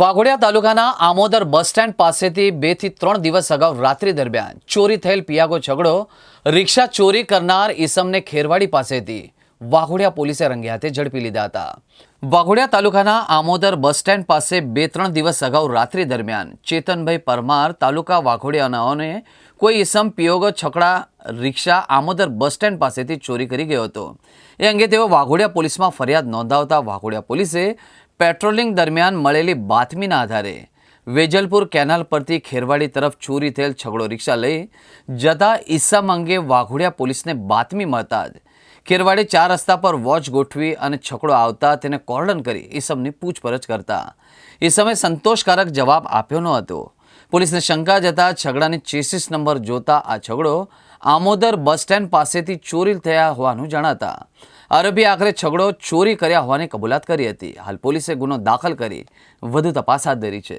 વાઘોડિયા તાલુકાના Amodar bus stand પાસેથી બેથી ત્રણ દિવસ અગાઉ રાત્રિ દરમિયાન ચોરી થયેલ પિયાગો ઝઘડો રિક્ષા ચોરી કરનાર ઈસમને ખેરવાડી પાસેથી વાઘોડિયા પોલીસે રંગે હાથે ઝડપી લીધા હતા. વાઘોડિયા તાલુકાના આમોદર બસ સ્ટેન્ડ પાસે બે ત્રણ દિવસ અગાઉ રાત્રિ દરમિયાન ચેતનભાઈ પરમાર તાલુકા વાઘોડિયાનાઓને કોઈ ઈસમ પિયોગો છકડા રિક્ષા આમોદર બસ સ્ટેન્ડ પાસેથી ચોરી કરી ગયો હતો. એ અંગે તેઓ વાઘોડિયા પોલીસમાં ફરિયાદ નોંધાવતા વાઘોડિયા પોલીસે પેટ્રોલિંગ દરમિયાન મળેલી બાતમીના આધારે વેજલપુર કેનાલ પરથી ખેરવાડી તરફ ચોરી થયેલ છગડો રિક્ષા લઈ જતા ઈસમ અંગે વાઘોડિયા પોલીસને બાતમી મળતા જ ખેરવાડી ચાર રસ્તા પર વોચ ગોઠવી અને છકડો આવતા તેને કોર્ડન કરી ઈસમની પૂછપરછ કરતા. ઈસમે સંતોષકારક જવાબ આપ્યો ન હતો. પોલીસને શંકા જતા છગડાની ચેસીસ નંબર જોતા આ છગડો આમોદર બસ સ્ટેન્ડ પાસેથી ચોરી થયા હોવાનું જણાતા આરોપી આખરે છગડો ચોરી કર્યા હોવાની કબૂલાત કરી હતી. હાલ પોલીસે ગુનો દાખલ કરી વધુ તપાસ હાથ ધરી છે.